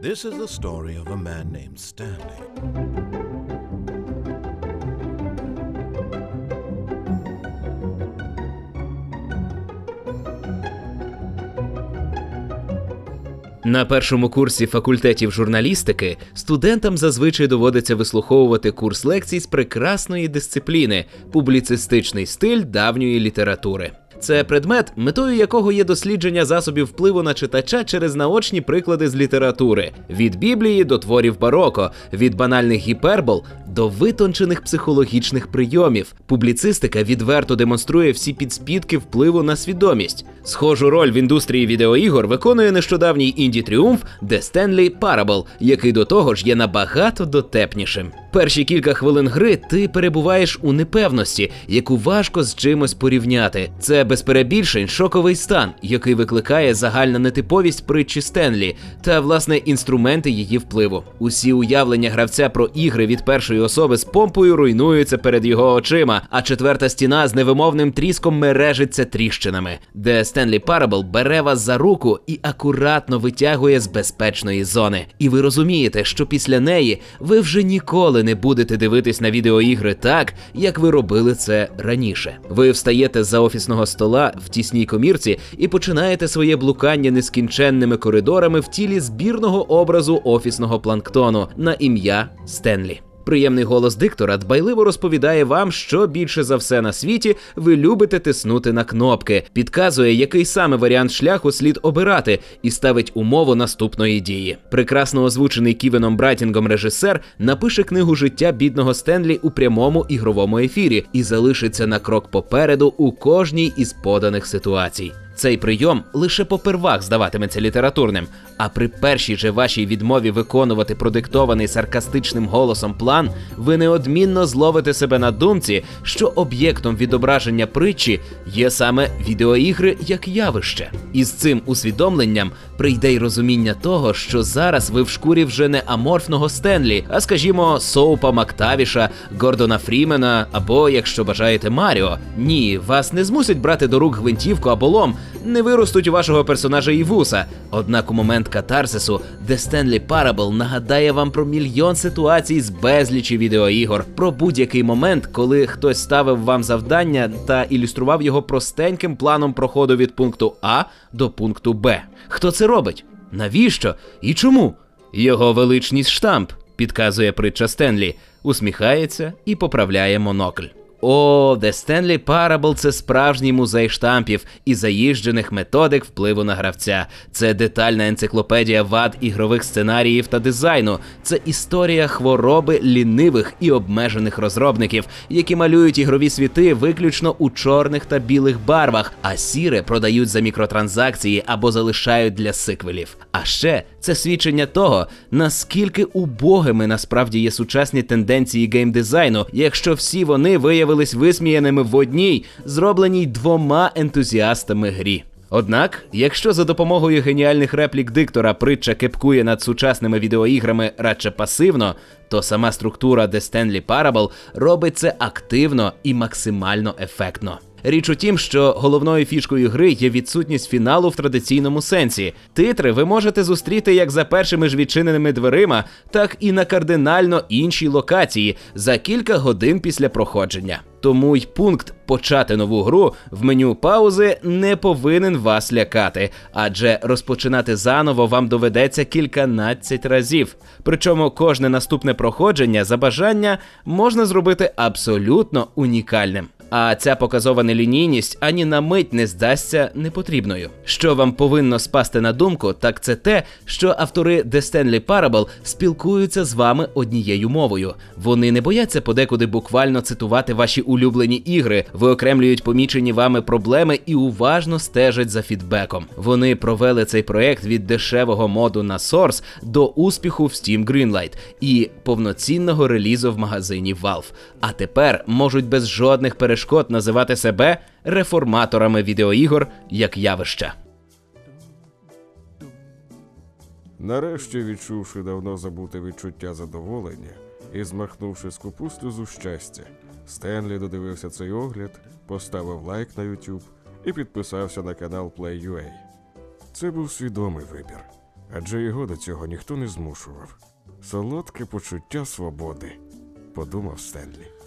This is the story of a man named Stanley. На першому курсі факультетів журналістики студентам зазвичай доводиться вислуховувати курс лекцій з прекрасної дисципліни публіцистичний стиль давньої літератури. Це предмет, метою якого є дослідження засобів впливу на читача через наочні приклади з літератури від Біблії до творів бароко, від банальних гіпербол до витончених психологічних прийомів. Публіцистика відверто демонструє всі підспідки впливу на свідомість. Схожу роль в індустрії відеоігор виконує нещодавній інді тріумф The Stanley Parable, який до того ж є набагато дотепнішим. Перші кілька хвилин гри ти перебуваєш у непевності, яку важко з чимось порівняти. Це без перебільшень шоковий стан, який викликає загальна нетиповість притчі Стенлі та власне інструменти її впливу. Усі уявлення гравця про ігри від першої особи з помпою руйнуються перед його очима, а четверта стіна з невимовним тріском мережиться тріщинами, де Стенлі Парабл бере вас за руку і акуратно витягує з безпечної зони. І ви розумієте, що після неї ви вже ніколи не будете дивитись на відеоігри так, як ви робили це раніше. Ви встаєте за офісного стола в тісній комірці і починаєте своє блукання нескінченними коридорами в тілі збірного образу офісного планктону на ім'я Стенлі. Приємний голос диктора дбайливо розповідає вам, що більше за все на світі ви любите тиснути на кнопки, підказує, який саме варіант шляху слід обирати, і ставить умову наступної дії. Прекрасно озвучений Ківеном Брайтінгом режисер напише книгу життя бідного Стенлі у прямому ігровому ефірі і залишиться на крок попереду у кожній із поданих ситуацій. Цей прийом лише попервах здаватиметься літературним, а при першій же вашій відмові виконувати продиктований саркастичним голосом план, ви неодмінно зловите себе на думці, що об'єктом відображення притчі є саме відеоігри як явище. І з цим усвідомленням прийде й розуміння того, що зараз ви в шкурі вже не аморфного Стенлі, а скажімо, Соупа Мактавіша, Гордона Фрімена або, якщо бажаєте, Маріо. Ні, вас не змусять брати до рук гвинтівку або лом, не виростуть у вашого персонажа і вуса. Однак у момент катарсису, де Стенлі Парабл нагадає вам про мільйон ситуацій з безлічі відеоігор, про будь-який момент, коли хтось ставив вам завдання та ілюстрував його простеньким планом проходу від пункту А до пункту Б. Хто це робить? Навіщо? І чому? Його величність штамп, підказує притча Стенлі, усміхається і поправляє монокль. О, The Stanley Parable – це справжній музей штампів і заїжджених методик впливу на гравця. Це детальна енциклопедія вад ігрових сценаріїв та дизайну. Це історія хвороби лінивих і обмежених розробників, які малюють ігрові світи виключно у чорних та білих барвах, а сіре продають за мікротранзакції або залишають для сиквелів. А ще це свідчення того, наскільки убогими насправді є сучасні тенденції геймдизайну, якщо всі вони виявились висміяними в одній, зробленій двома ентузіастами грі. Однак, якщо за допомогою геніальних реплік диктора притча кепкує над сучасними відеоіграми радше пасивно, то сама структура The Stanley Parable робить це активно і максимально ефектно. Річ у тім, що головною фішкою гри є відсутність фіналу в традиційному сенсі. Титри ви можете зустріти як за першими ж відчиненими дверима, так і на кардинально іншій локації за кілька годин після проходження. Тому й пункт почати нову гру в меню паузи не повинен вас лякати, адже розпочинати заново вам доведеться кільканадцять разів. Причому кожне наступне проходження за бажання можна зробити абсолютно унікальним. А ця показова нелінійність ані на мить не здасться непотрібною. Що вам повинно спасти на думку, так це те, що автори The Stanley Parable спілкуються з вами однією мовою. Вони не бояться подекуди буквально цитувати ваші улюблені ігри, виокремлюють помічені вами проблеми і уважно стежать за фідбеком. Вони провели цей проект від дешевого моду на Source до успіху в Steam Greenlight і повноцінного релізу в магазині Valve. А тепер можуть без жодних перешкод називати себе реформаторами відеоігор як явища. Нарешті відчувши давно забуте відчуття задоволення і змахнувши скупу сльозу щастя, Стенлі додивився цей огляд, поставив лайк на YouTube і підписався на канал Play.ua. Це був свідомий вибір. адже його до цього ніхто не змушував. Солодке почуття свободи, подумав Стенлі.